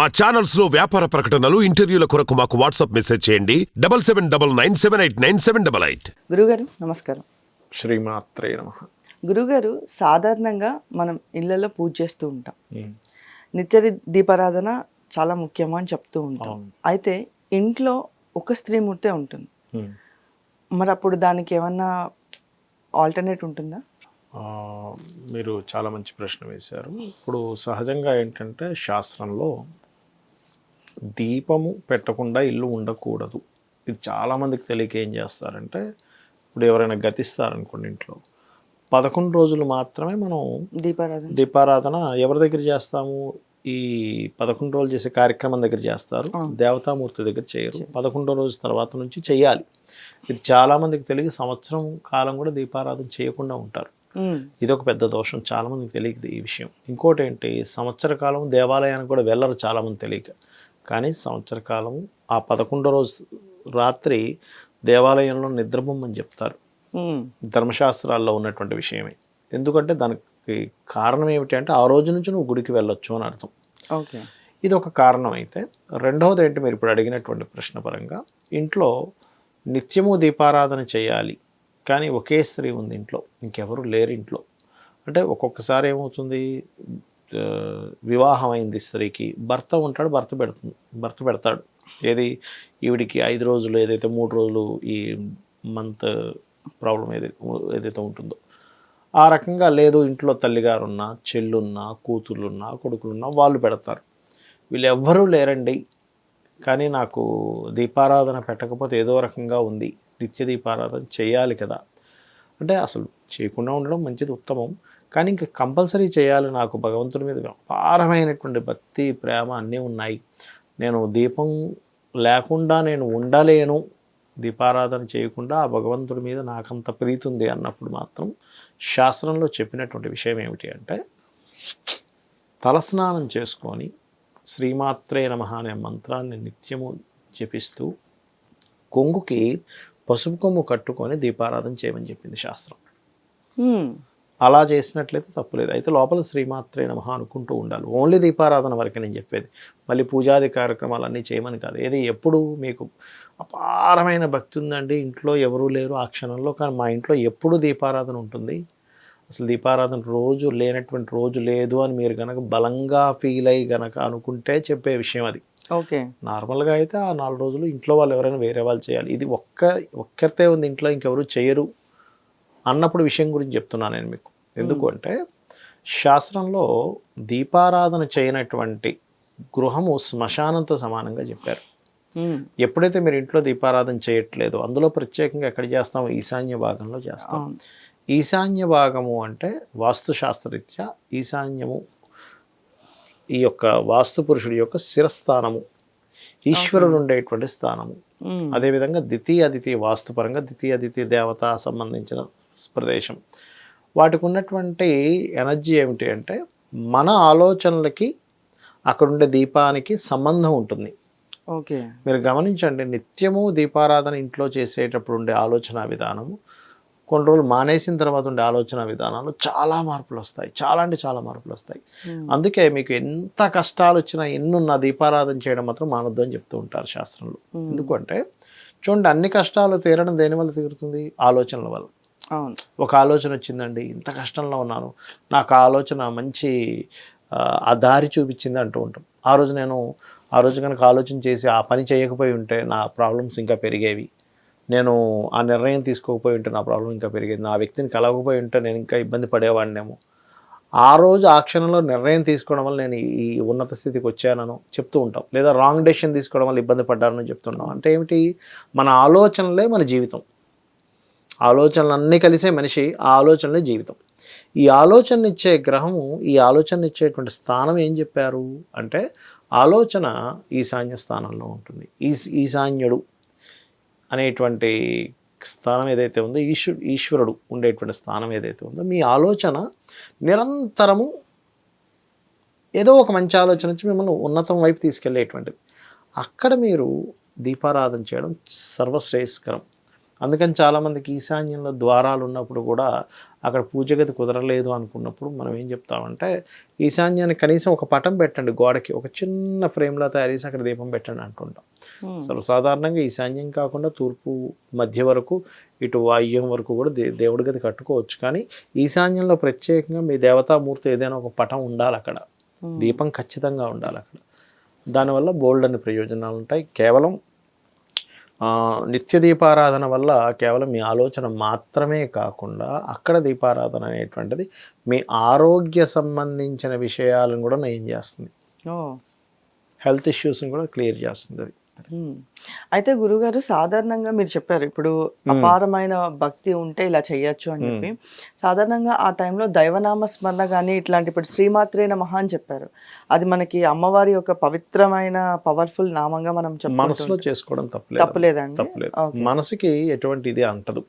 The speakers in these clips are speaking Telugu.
మా ఛానల్స్లో వ్యాపార ప్రకటనలు ఇంటర్వ్యూల కొరకు మాకు వాట్సాప్ మెసేజ్ చేయండి. Double seven double nine seven eight nine seven double eight. గురుగారు నమస్కారం. శ్రీమాత్రే నమ. గురుగారు సాధారణంగా మనం ఇళ్ళలో పూజ చేస్తూ ఉంటాం. నిత్య దీపారాధన చాలా ముఖ్యము అని చెప్తూ ఉంటాం. అయితే ఇంట్లో ఒక స్త్రీమూర్తే ఉంటుంది. మరి అప్పుడు దానికి ఏమన్నా ఆల్టర్నేట్ ఉంటుందా? మీరు చాలా మంచి ప్రశ్న వేశారు. ఇప్పుడు సహజంగా ఏంటంటే శాస్త్రంలో దీపము పెట్టకుండా ఇల్లు ఉండకూడదు. ఇది చాలామందికి తెలియక ఏం చేస్తారంటే ఇప్పుడు ఎవరైనా గతిస్తారనుకోండి ఇంట్లో పదకొండు రోజులు మాత్రమే మనం దీపారాధన దీపారాధన ఎవరి దగ్గర చేస్తాము? ఈ పదకొండు రోజులు చేసే కార్యక్రమం దగ్గర చేస్తారు. దేవతామూర్తి దగ్గర చేయరు. పదకొండో రోజు తర్వాత నుంచి చేయాలి. ఇది చాలా మందికి తెలియక సంవత్సరం కాలం కూడా దీపారాధన చేయకుండా ఉంటారు. ఇది ఒక పెద్ద దోషం. చాలా మందికి తెలియదు ఈ విషయం. ఇంకోటి ఏంటి? సంవత్సర కాలం దేవాలయానికి కూడా వెళ్ళరు చాలా మంది తెలియక. కానీ సంవత్సర కాలం ఆ పదకొండో రోజు రాత్రి దేవాలయంలో నిద్రబొమ్మని చెప్తారు. ధర్మశాస్త్రాల్లో ఉన్నటువంటి విషయమే. ఎందుకంటే దానికి కారణం ఏమిటి అంటే ఆ రోజు నుంచి నువ్వు గుడికి వెళ్ళొచ్చు అని అర్థం. ఓకే. ఇది ఒక కారణం అయితే. రెండవది ఏంటి మీరు ఇప్పుడు అడిగినటువంటి ప్రశ్న పరంగా ఇంట్లో నిత్యము దీపారాధన చేయాలి కానీ ఒకే స్త్రీ ఉంది ఇంట్లో ఇంకెవరు లేరు ఇంట్లో. అంటే ఒక్కొక్కసారి ఏమవుతుంది? వివాహం అయింది స్త్రీకి. భర్త ఉంటాడు భర్త పెడుతుంది భర్త పెడతాడు. ఏది ఈవిడికి ఐదు రోజులు ఏదైతే మూడు రోజులు ఈ మంత్ ప్రాబ్లం ఏదైతే ఏదైతే ఉంటుందో ఆ రకంగా లేదు ఇంట్లో తల్లిగారున్నా చెల్లున్నా కూతుర్లున్నా కొడుకులున్నా వాళ్ళు పెడతారు. వీళ్ళు ఎవ్వరూ లేరండి. కానీ నాకు దీపారాధన పెట్టకపోతే ఏదో రకంగా ఉంది. నిత్య దీపారాధన చేయాలి కదా. అంటే అసలు చేయకుండా ఉండడం మంచిది ఉత్తమం. కానీ ఇంకా కంపల్సరీ చేయాలి నాకు భగవంతుడి మీద అపారమైనటువంటి భక్తి ప్రేమ అన్నీ ఉన్నాయి. నేను దీపం లేకుండా నేను ఉండలేను. దీపారాధన చేయకుండా ఆ భగవంతుడి మీద నాకంత ప్రీతి ఉంది అన్నప్పుడు మాత్రం శాస్త్రంలో చెప్పినటువంటి విషయం ఏమిటి అంటే తలస్నానం చేసుకొని శ్రీమాత్రే నమ అనే మంత్రాన్ని నిత్యము జపిస్తూ కొంగుకి పసుపు కొమ్ము కట్టుకొని దీపారాధన చేయమని చెప్పింది శాస్త్రం. అలా చేసినట్లయితే తప్పులేదు. అయితే లోపల శ్రీమాత్రే నమ అనుకుంటూ ఉండాలి. ఓన్లీ దీపారాధన వరకే నేను చెప్పేది. మళ్ళీ పూజాది కార్యక్రమాలన్నీ చేయమని కాదు. ఏది ఎప్పుడు మీకు అపారమైన భక్తి ఉందండి. ఇంట్లో ఎవరూ లేరు. ఆ క్షణంలో కానీ మా ఇంట్లో ఎప్పుడు దీపారాధన ఉంటుంది? అసలు దీపారాధన రోజు లేనటువంటి రోజు లేదు అని మీరు గనక బలంగా ఫీల్ అయ్యి గనక అనుకుంటే చెప్పే విషయం అది. ఓకే. నార్మల్గా అయితే ఆ నాలుగు రోజులు ఇంట్లో వాళ్ళు ఎవరైనా వేరే వాళ్ళు చేయాలి. ఇది ఒక్క ఒక్కరితే ఉంది. ఇంట్లో ఇంకెవరు చేయరు. అన్నప్పుడు విషయం గురించి చెప్తున్నాను నేను మీకు. ఎందుకు అంటే శాస్త్రంలో దీపారాధన చేయనటువంటి గృహము శ్మశానంతో సమానంగా చెప్పారు. ఎప్పుడైతే మీరు ఇంట్లో దీపారాధన చేయట్లేదు అందులో ప్రత్యేకంగా ఎక్కడ చేస్తాము ఈశాన్య భాగంలో చేస్తాం. ఈశాన్య భాగము అంటే వాస్తుశాస్త్రరీత్యా ఈశాన్యము ఈ యొక్క వాస్తు పురుషుడి యొక్క శిరస్థానము ఈశ్వరుడు ఉండేటువంటి స్థానము. అదేవిధంగా ద్వితీయ అదితి వాస్తుపరంగా ద్వితీయ అదితి దేవత సంబంధించిన ప్రదేశం. వాటికి ఉన్నటువంటి ఎనర్జీ ఏమిటి అంటే మన ఆలోచనలకి అక్కడుండే దీపానికి సంబంధం ఉంటుంది. ఓకే. మీరు గమనించండి నిత్యము దీపారాధన ఇంట్లో చేసేటప్పుడు ఉండే ఆలోచన విధానము కొన్ని రోజులు మానేసిన తర్వాత ఉండే ఆలోచన విధానాలు చాలా మార్పులు వస్తాయి చాలా అంటే చాలా మార్పులు వస్తాయి అందుకే మీకు ఎంత కష్టాలు వచ్చినా ఎన్నున్న దీపారాధన చేయడం మాత్రం మానొద్దు అని చెప్తూ ఉంటారు శాస్త్రంలో. ఎందుకంటే చూడండి అన్ని కష్టాలు తీరడం దేని వల్ల తీరుతుంది? ఆలోచనల వల్ల. ఒక ఆలోచన వచ్చిందండి. ఇంత కష్టంలో ఉన్నాను. నాకు ఆ ఆలోచన మంచి ఆ, దారి చూపించింది అంటూ ఉంటాం. ఆ రోజు నేను ఆ రోజు కనుక ఆలోచన చేసి ఆ పని చేయకపోయి ఉంటే నా ప్రాబ్లమ్స్ ఇంకా పెరిగేవి. నేను ఆ నిర్ణయం తీసుకోకపోయి ఉంటే నా ప్రాబ్లం ఇంకా పెరిగేది. నా వ్యక్తిని కలవకపోయి ఉంటే నేను ఇంకా ఇబ్బంది పడేవాడినేమో. ఆ రోజు ఆ క్షణంలో నిర్ణయం తీసుకోవడం వల్ల నేను ఈ ఉన్నత స్థితికి వచ్చానను చెప్తూ ఉంటాం. లేదా రాంగ్ డెసిషన్ తీసుకోవడం వల్ల ఇబ్బంది పడ్డానని చెప్తున్నాం అంటే ఏమిటి? మన ఆలోచనలే మన జీవితం. ఆలోచనలన్నీ కలిసే మనిషి ఆ ఆలోచనలే జీవితం. ఈ ఆలోచననిచ్చే గ్రహము ఈ ఆలోచననిచ్చేటువంటి స్థానం ఏం చెప్పారు? అంటే ఆలోచన ఈశాన్య స్థానంలో ఉంటుంది. ఈ ఈశాన్యుడు అనేటువంటి స్థానం ఏదైతే ఉందో ఈశ్వ ఈశ్వరుడు ఉండేటువంటి స్థానం ఏదైతే ఉందో మీ ఆలోచన నిరంతరము ఏదో ఒక మంచి ఆలోచన వచ్చి మిమ్మల్ని ఉన్నతం వైపు తీసుకెళ్ళేటువంటిది అక్కడ మీరు దీపారాధన చేయడం సర్వశ్రేయస్కరం. అందుకని చాలామందికి ఈశాన్యంలో ద్వారాలు ఉన్నప్పుడు కూడా అక్కడ పూజగది కుదరలేదు అనుకున్నప్పుడు మనం ఏం చెప్తామంటే ఈశాన్యాన్ని కనీసం ఒక పటం పెట్టండి గోడకి ఒక చిన్న ఫ్రేమ్లో తయారు చేసి అక్కడ దీపం పెట్టండి అంటుంటాం. సర్వసాధారణంగా ఈశాన్యం కాకుండా తూర్పు మధ్య వరకు ఇటు వాయువ్యం వరకు కూడా దే దేవుడి గది కట్టుకోవచ్చు. కానీ ఈశాన్యంలో ప్రత్యేకంగా మీ దేవతామూర్తి ఏదైనా ఒక పటం ఉండాలి అక్కడ. దీపం ఖచ్చితంగా ఉండాలి అక్కడ. దానివల్ల బోల్డ్ అని ప్రయోజనాలు ఉంటాయి. కేవలం నిత్య దీపారాధన వల్ల కేవలం మీ ఆలోచన మాత్రమే కాకుండా అక్కడ దీపారాధన అనేటువంటిది మీ ఆరోగ్య సంబంధించిన విషయాలను కూడా నయం చేస్తుంది. హెల్త్ ఇష్యూస్ని కూడా క్లియర్ చేస్తుంది అది. మ్మ్. అయితే గురుగారు సాధారణంగా మీరు చెప్పారు ఇప్పుడు అపారమైన భక్తి ఉంటే ఇలా చెయ్యొచ్చు అని చెప్పి. సాధారణంగా ఆ టైంలో దైవనామ స్మరణ కానీ ఇట్లాంటి ఇప్పుడు శ్రీమాత్రే నమః అని చెప్పారు. అది మనకి అమ్మవారి యొక్క పవిత్రమైన పవర్ఫుల్ నామంగా మనం మనసులో చేసుకోవడం తప్పలేదు. తప్పలేదండి. మనసుకి ఎటువంటి ఇది అంటదు.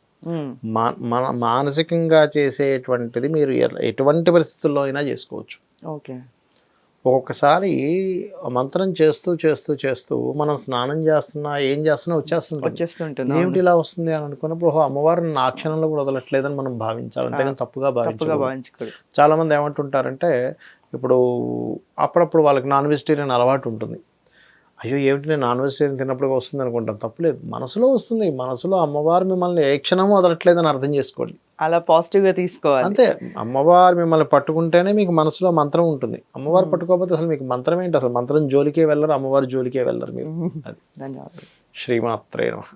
మన మానసికంగా చేసేటువంటిది మీరు ఎటువంటి పరిస్థితుల్లో అయినా చేసుకోవచ్చు. ఓకే. ఒక్కొక్కసారి మంత్రం చేస్తూ చేస్తూ చేస్తూ మనం స్నానం చేస్తున్నా ఏం చేస్తున్నా వచ్చేస్తుంటుంది. వచ్చేస్తుంటుంది ఏమిటి ఇలా వస్తుంది అని అనుకున్నప్పుడు ఓహో అమ్మవారు నా క్షణంలో కూడా వదలట్లేదని మనం భావించాలి. అంతేగాని తప్పుగా తప్పుగా భావించకూడదు. భావించకూడదు. చాలా మంది ఏమంటుంటారంటే ఇప్పుడు అప్పుడప్పుడు వాళ్ళకి నాన్ వెజిటేరియన్ అలవాటు ఉంటుంది. అయ్యో ఏమిటి నేను నాన్ వెజిటేరియన్ తిన్నప్పుడు వస్తుంది అనుకుంటాం. తప్పులేదు. మనసులో వస్తుంది. మనసులో అమ్మవారు మిమ్మల్ని ఏ క్షణము వదలట్లేదని అర్థం చేసుకోండి. అలా పాజిటివ్గా తీసుకోవాలి. అంతే. అమ్మవారు మిమ్మల్ని పట్టుకుంటేనే మీకు మనసులో మంత్రం ఉంటుంది. అమ్మవారు పట్టుకోకపోతే అసలు మీకు మంత్రం ఏంటి? అసలు మంత్రం జోలికే వెళ్ళరు అమ్మవారి జోలికే వెళ్ళరు మీరు. అది. ధన్యవాదాలు. శ్రీమాత్రే నమః.